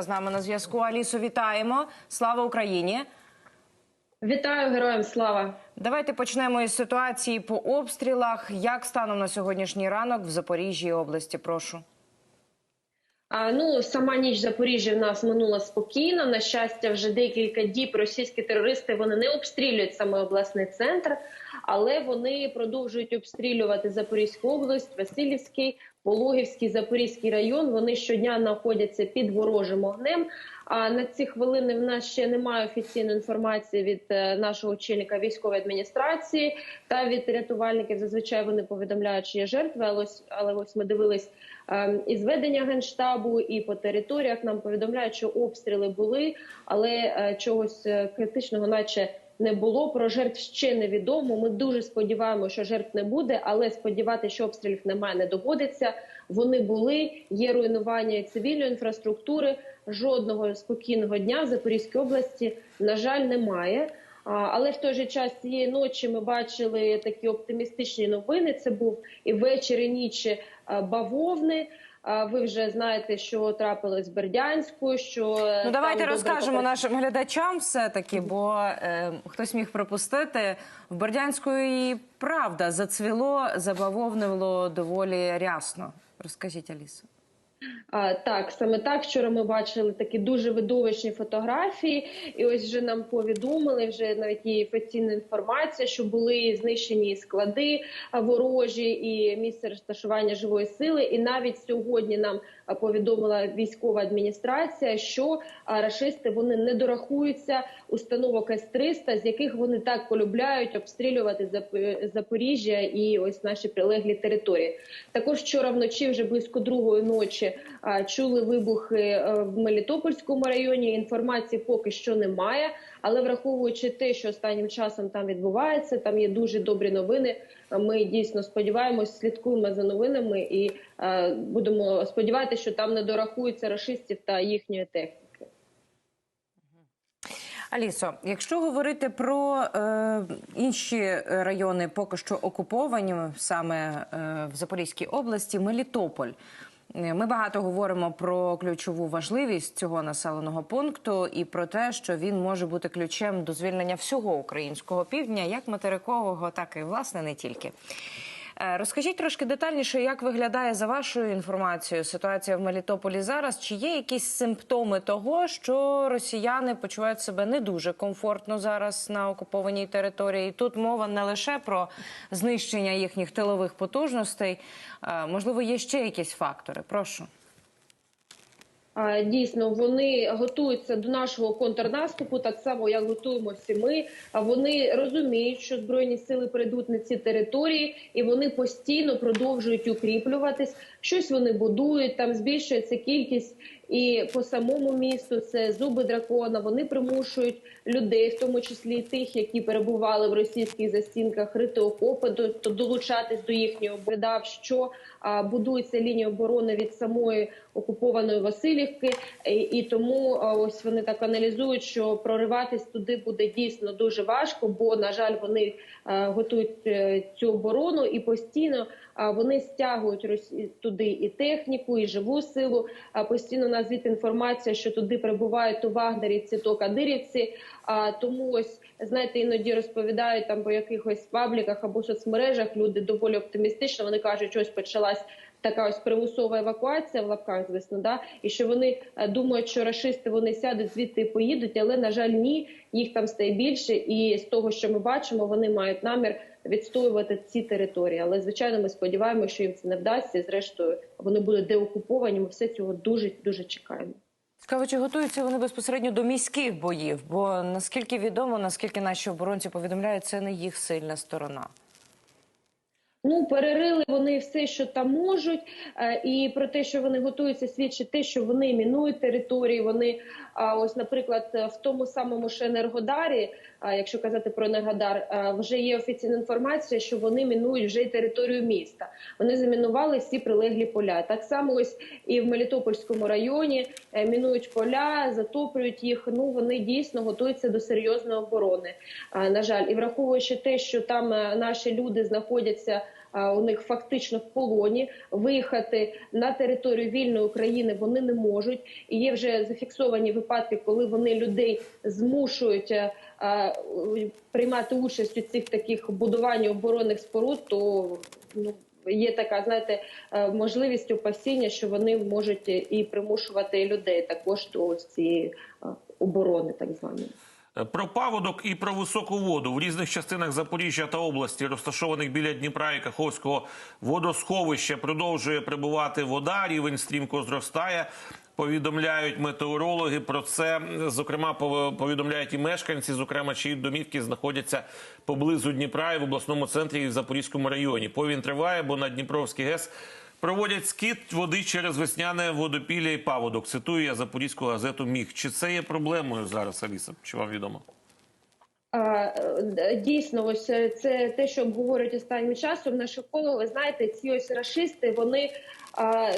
З нами на зв'язку Алісу. Вітаємо. Слава Україні. Вітаю героям слава. Давайте почнемо із ситуації по обстрілах. Як станом на сьогоднішній ранок в Запоріжжі області? Прошу. А, ну сама ніч в Запоріжжі в нас минула спокійно. На щастя, вже декілька діб російські терористи вони не обстрілюють саме обласний центр, але вони продовжують обстрілювати Запорізьку область, Васильівський, Пологівський, Запорізький район. Вони щодня знаходяться під ворожим огнем. А на ці хвилини в нас ще немає офіційної інформації від е, нашого очільника військової адміністрації та від рятувальників. Зазвичай вони повідомляють, що є жертви. Але ось, але ось ми дивились е, і зведення генштабу, і по територіях нам повідомляють, що обстріли були, але е, чогось е, критичного, наче. Не було про жертв ще невідомо. Ми дуже сподіваємося, що жертв не буде, але сподіватися, що обстрілів немає, не доводиться. Вони були. Є руйнування цивільної інфраструктури. Жодного спокійного дня в Запорізькій області на жаль немає. Але в той же час цієї ночі ми бачили такі оптимістичні новини. Це був і вечір, і ніч е, бавовни. Ви вже знаєте, що трапилось з Бердянською. Що е, Ну давайте розкажемо добре нашим глядачам все таки, бо е, хтось міг пропустити в Бердянську і правда зацвіло, забавовнило доволі рясно. Розкажіть, Алісо. Так, саме так. Вчора ми бачили такі дуже видовищні фотографії, і ось вже нам повідомили вже навіть є офіційна інформація, що були знищені склади ворожі і місце розташування живої сили. І навіть сьогодні нам повідомила військова адміністрація, що рашисти вони не дорахуються установок С-300, з яких вони так полюбляють обстрілювати Зап- Запоріжжя і ось наші прилеглі території. Також вчора вночі, вже близько другої ночі, а, чули вибухи е, в Мелітопольському районі. Інформації поки що немає, але враховуючи те, що останнім часом там відбувається, там є дуже добрі новини. Ми дійсно сподіваємось, слідкуємо за новинами і е, будемо сподіватися, що там не дорахуються рашистів та їхньої техніки. Алісо, якщо говорити про е, інші райони, поки що окуповані саме е, в Запорізькій області, Мелітополь. Е, Ми багато говоримо про ключову важливість цього населеного пункту і про те, що він може бути ключем до звільнення всього українського півдня, як материкового, так і власне не тільки. Е, Розкажіть трошки детальніше, як виглядає за вашою інформацією ситуація в Мелітополі зараз? Чи є якісь симптоми того, що росіяни почувають себе не дуже комфортно зараз на окупованій території? І Тут мова не лише про знищення їхніх тилових потужностей, Е, можливо, є ще якісь фактори. Прошу. Дійсно, вони готуються до нашого контрнаступу, так само як готуємося ми. Вони розуміють, що збройні сили прийдуть на ці території, і вони постійно продовжують укріплюватись. Щось вони будують, там збільшується кількість і по самому місту це зуби дракона. Вони примушують людей, в тому числі тих, які перебували в російських застінках, рити окопи, до, до долучатись до їхнього видав, що будується лінія оборони від самої окупованої Васильівки, і, тому ось вони так аналізують, що прориватись туди буде дійсно дуже важко, бо на жаль, вони готують е, цю оборону і постійно. Вони стягують туди і техніку, і живу силу. Постійно у нас звідти інформація, що туди прибувають то вагнерівці, то кадирівці. Тому ось знаєте, іноді розповідають там по якихось пабліках або соцмережах. Люди доволі оптимістично. Вони кажуть, що ось почалась. Така ось примусова евакуація в лапках, звісно, да і що вони е, думають, що рашисти вони сядуть звідти і поїдуть, але на жаль, ні, їх там стає більше, і з того, що ми бачимо, вони мають намір відстоювати ці території. Але звичайно, ми сподіваємося, що їм це не вдасться. І зрештою вони будуть деокуповані. Ми все цього дуже дуже чекаємо. Цікаво, чи готуються вони безпосередньо до міських боїв? Бо наскільки відомо, наскільки наші оборонці повідомляють, це не їх сильна сторона. Ну, перерили вони все, що там можуть, е, і про те, що вони готуються, свідчить те, що вони мінують території. Вони ось, наприклад, в тому самому ж Енергодарі, якщо казати про Енергодар, а, вже є офіційна інформація, що вони мінують вже й територію міста. Вони замінували всі прилеглі поля. Так само ось і в Мелітопольському районі е, мінують поля, затоплюють їх. Ну вони дійсно готуються до серйозної оборони. На жаль, і враховуючи те, що там е, наші люди знаходяться у них фактично в полоні. Виїхати на територію вільної України вони не можуть. І є вже зафіксовані випадки, коли вони людей змушують е, приймати участь у цих таких будуванні оборонних споруд. То ну є така, знаєте, е, можливість опасіння, що вони можуть і примушувати людей також до цієї е, оборони, так званої. Про паводок і про високу воду в різних частинах Запоріжжя та області, розташованих біля Дніпра і Каховського водосховища, продовжує прибувати вода. Рівень стрімко зростає. Повідомляють метеорологи про це. Зокрема, пов- повідомляють і мешканці, зокрема, чиї домівки знаходяться поблизу Дніпра і в обласному центрі і в Запорізькому районі. Повінь триває, бо на Дніпровський ГЕС проводять скид води через весняне водопілля і паводок. Цитую я запорізьку газету Міг. Чи це є проблемою зараз, Аліса? Чи вам відомо? Е, Дійсно, ось е, це те, що обговорюють останнім часом. Наші коло, ви знаєте, ці ось рашисти вони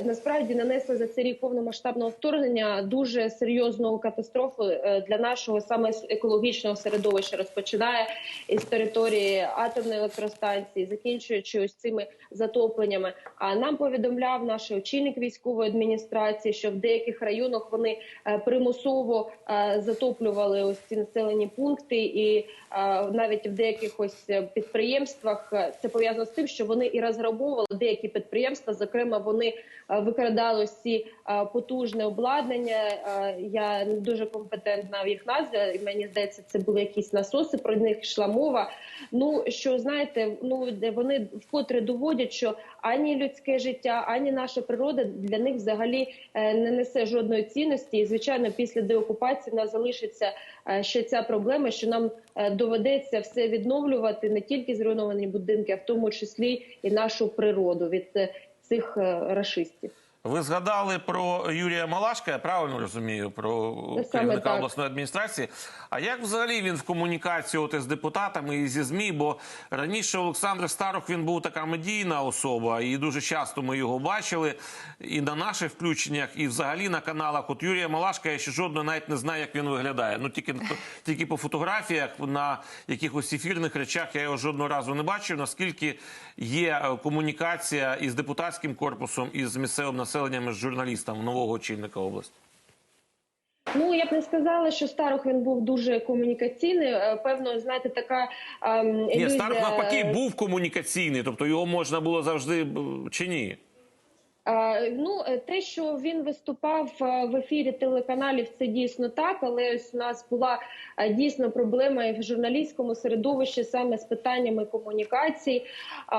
насправді нанесли за цей рік повномасштабного вторгнення дуже серйозну катастрофу е, для нашого саме екологічного середовища. Розпочинає із території атомної електростанції, закінчуючи ось цими затопленнями. А нам повідомляв наш очільник військової адміністрації, що в деяких районах вони е, примусово е, затоплювали ось ці населені пункти, і навіть в деяких ось підприємствах це пов'язано з тим, що вони і розграбовували деякі підприємства. Зокрема, вони е, викрадали ці е, потужне обладнання. Е, Я не дуже компетентна в їх назві. Мені здається, це були якісь насоси. Про них йшла мова. Ну що знаєте, ну вони вкотре доводять, що ані людське життя, ані наша природа для них взагалі не несе жодної цінності. І звичайно, після деокупації в нас залишиться ще ця проблема, що нам доведеться все відновлювати не тільки зруйновані будинки, а в тому числі і нашу природу від цих расистів. рашистів. Ви згадали про Юрія Малашка, я правильно розумію, про керівника так. обласної адміністрації. А як взагалі він в комунікації от із депутатами і зі ЗМІ? Бо раніше Олександр Старох він був така медійна особа, і дуже часто ми його бачили і на наших включеннях, і взагалі на каналах. От Юрія Малашка я ще жодного навіть не знаю, як він виглядає. Ну тільки тільки по фотографіях на якихось ефірних речах я його жодного разу не бачив. Наскільки є е, комунікація із депутатським корпусом і з місцевим населенням, і з журналістами нового очільника області? Ну я б не сказала, що Старох він був дуже комунікаційний. Е, Певно, знаєте, така ем, Ні, Старох навпаки був комунікаційний, тобто його можна було завжди чи ні? Ну, е, те, що він виступав е, в ефірі телеканалів, це дійсно так. Але ось у нас була е, дійсно проблема і в журналістському середовищі саме з питаннями комунікацій. А,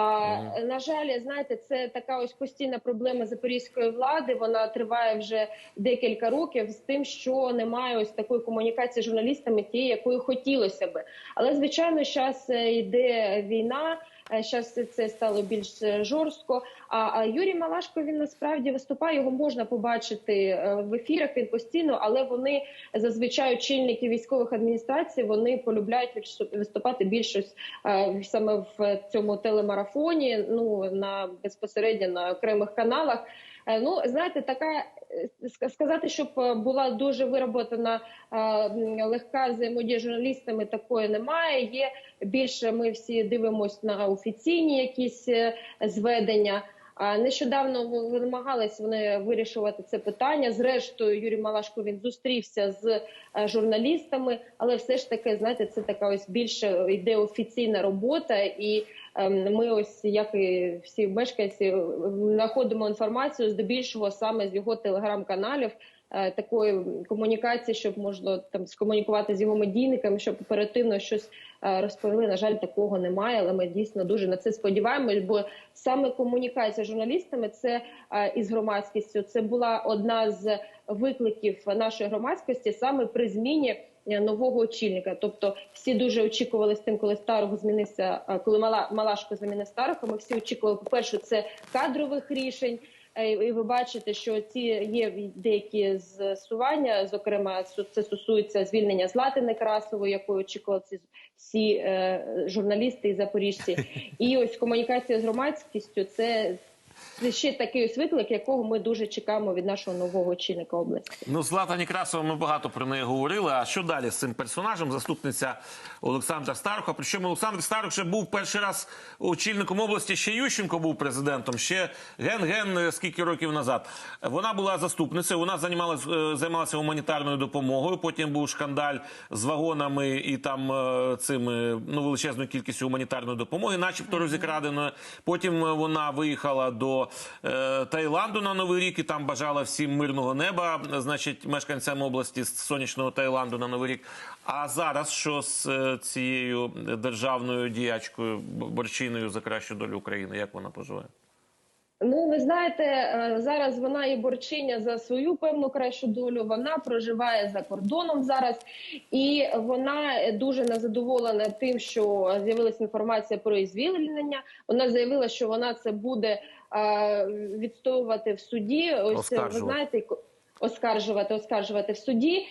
На жаль, знаєте, це така ось постійна проблема запорізької влади. Вона триває вже декілька років з тим, що немає ось такої комунікації з журналістами, тієї, якої хотілося би. Але звичайно, зараз йде війна. Зараз це стало більш е, жорстко. А, Юрій Малашко він насправді виступає. Його можна побачити е, в ефірах. Він постійно, але вони зазвичай очільники військових адміністрацій вони полюбляють виступати більш е, саме в цьому телемарафоні. Ну на безпосередньо на окремих каналах. Е, Ну знаєте, така е, сказати, щоб е, була дуже вироботана е, легка взаємодія з журналістами, такої немає. Є більше ми всі дивимося на офіційні якісь е, зведення. Нещодавно в- намагались вони вирішувати це питання. Зрештою, Юрій Малашко він зустрівся з е, журналістами, але все ж таки, знаєте, це така ось більше йде офіційна робота, і ми ось як і всі мешканці е, знаходимо інформацію здебільшого саме з його телеграм-каналів. е, Такої комунікації, щоб можна там скомунікувати з його медійниками, щоб оперативно щось е, розповіли. На жаль, такого немає, але ми дійсно дуже на це сподіваємось. Бо саме комунікація з журналістами, це із громадськістю, це була одна з викликів нашої громадськості саме при зміні нового очільника. Тобто, всі дуже очікували з тим, коли старого змінився, е, коли мала Малашко замінив старого. Ми всі очікували, по перше, це кадрових рішень. Е, І ви бачите, що ці є деякі зсування. Зокрема, це стосується звільнення Злати Некрасової, якою очікували ці всі е, журналісти і запоріжці. І ось комунікація з громадськістю це це ще такий ось виклик, якого ми дуже чекаємо від нашого нового очільника області. Ну, Злата Некрасова, ми багато про неї говорили. А що далі з цим персонажем? Заступниця Олександра Старуха. Причому Олександр Старух ще був перший раз очільником області. Ще Ющенко був президентом. Ще ген-ген е, скільки років назад. Вона була заступницею. Вона займалася, е, займалася гуманітарною допомогою. Потім був шкандаль з вагонами і там е, цими ну величезною кількістю гуманітарної допомоги, начебто розікраденої. Потім вона виїхала до е, Таїланду на новий рік і там бажала всім мирного неба, значить, мешканцям області з сонячного Таїланду на новий рік. А зараз що з е, цією державною діячкою борщиною за кращу долю України? Як вона поживає? Ви знаєте, е, зараз вона і борчиня за свою певну кращу долю. Вона проживає за кордоном зараз, і вона дуже незадоволена тим, що з'явилася інформація про її звільнення. Вона заявила, що вона це буде е, відстоювати в суді. Ось ви знаєте. Оскаржувати, оскаржувати в суді,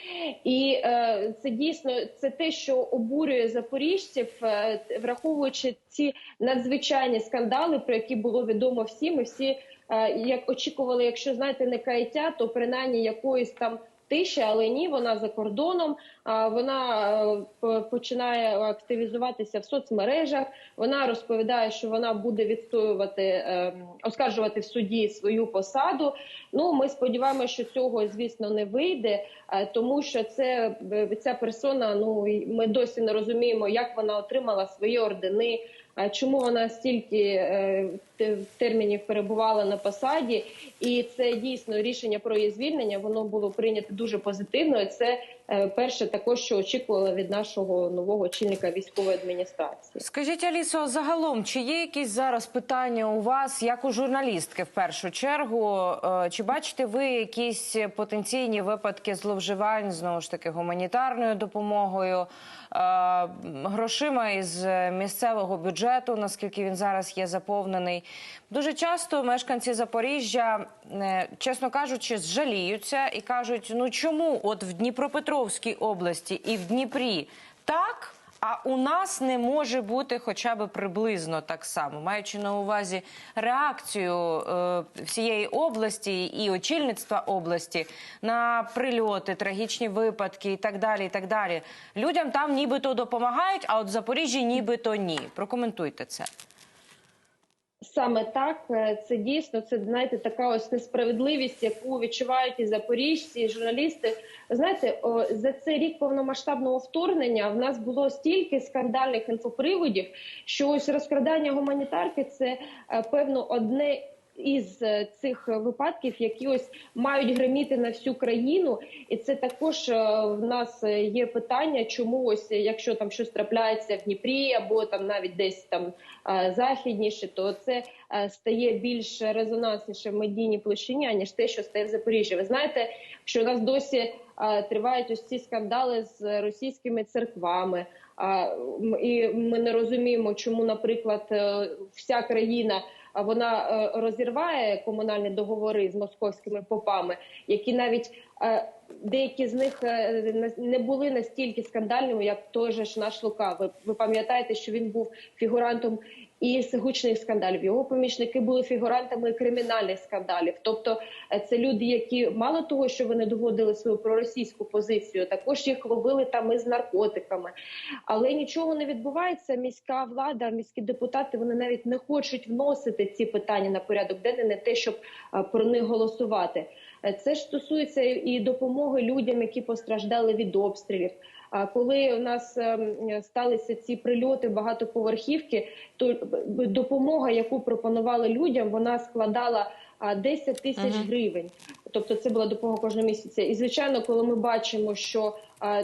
і е, це дійсно це те, що обурює запоріжців, е, враховуючи ці надзвичайні скандали, про які було відомо всім, і всі е, як очікували, якщо знаєте, не каяття, то принаймні якоїсь там тиші, але ні, вона за кордоном. Вона е, починає активізуватися в соцмережах. Вона розповідає, що вона буде відстоювати, е, оскаржувати в суді свою посаду. Ну, ми сподіваємося, що цього звісно не вийде, е, тому що це ця персона. Ну ми досі не розуміємо, як вона отримала свої ордени. Чому вона стільки термінів перебувала на посаді, і це дійсно рішення про її звільнення. Воно було прийнято дуже позитивно. І це перше, також що очікували від нашого нового очільника військової адміністрації. Скажіть, Алісо, загалом, чи є якісь зараз питання у вас, як у журналістки, в першу чергу? Е, Чи бачите ви якісь потенційні випадки зловживань знову ж таки гуманітарною допомогою, е, грошима із місцевого бюджету, наскільки він зараз є заповнений? Дуже часто мешканці Запоріжжя, е, чесно кажучи, жаліються і кажуть: ну чому от в Дніпропетровській області і в Дніпрі так? А у нас не може бути хоча б приблизно так само, маючи на увазі реакцію е, всієї області і очільництва області на прильоти, трагічні випадки і так далі. І так далі. Людям там нібито допомагають, а от в Запоріжжі нібито ні. Прокоментуйте це. Саме так, е, це дійсно це знаєте, така ось несправедливість, яку відчувають і запоріжці, і журналісти. Знаєте, о, за цей рік повномасштабного вторгнення в нас було стільки скандальних інфоприводів, що ось розкрадання гуманітарки це е, певно одне. Із е, цих випадків, які ось мають гриміти на всю країну, і це також е, в нас е, є питання, чому ось якщо там щось трапляється в Дніпрі або там навіть десь там західніше, то це стає більш резонансніше в медійній площині, аніж те, що стає в Запоріжжі. Ви знаєте, що у нас досі тривають ось ці скандали з російськими церквами. І ми не розуміємо, чому, наприклад, вся країна вона е, розірває комунальні договори з московськими попами, які навіть е, деякі з них е, не були настільки скандальними, як той же ж наш Лука. Ви, ви пам'ятаєте, що він був фігурантом і гучних скандалів. Його помічники були фігурантами кримінальних скандалів. Тобто, е, це люди, які мало того, що вони доводили свою проросійську позицію, також їх ловили там із наркотиками. Але нічого не відбувається. Міська влада, міські депутати вони навіть не хочуть вносити ці питання на порядок денний, не те, щоб е, про них голосувати. Е, Це ж стосується і допомоги людям, які постраждали від обстрілів. А коли у нас ем, сталися ці прильоти багатоповерхівки, то допомога, яку пропонували людям, вона складала а, 10 тисяч гривень. Тобто це була допомога кожного місяця. І звичайно, коли ми бачимо, що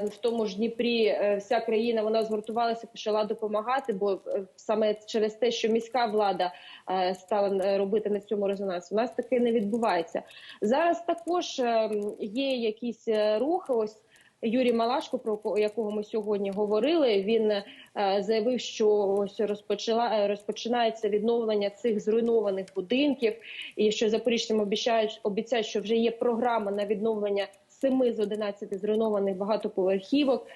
в тому ж Дніпрі е, вся країна вона згуртувалася, почала допомагати, бо е, саме через те, що міська влада е, стала е, робити на цьому резонанс, у нас таке не відбувається. Зараз також е, є якісь е, рухи. Ось Юрій Малашко, про ко- якого ми сьогодні говорили, він е, заявив, що ось розпочала е, розпочинається відновлення цих зруйнованих будинків, і що запоріжцям обіцяють обіцяють, що вже є програма на відновлення. Семи з 11 зруйнованих багатоповерхівок.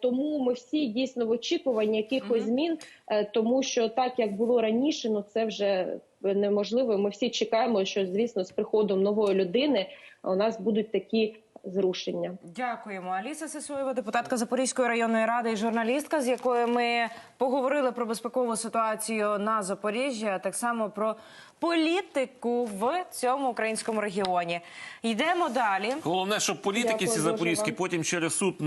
Тому ми всі дійсно в очікуванні якихось змін, е, тому що так як було раніше, ну це вже неможливо. Ми всі чекаємо, що звісно з приходом нової людини у нас будуть такі зрушення. Дякуємо. Аліса Сисоєва, депутатка Запорізької районної ради і журналістка, з якою ми поговорили про безпекову ситуацію на Запоріжжі, а так само про політику в цьому українському регіоні. Йдемо далі. Головне, щоб політики Дякую ці запорізькі потім через суд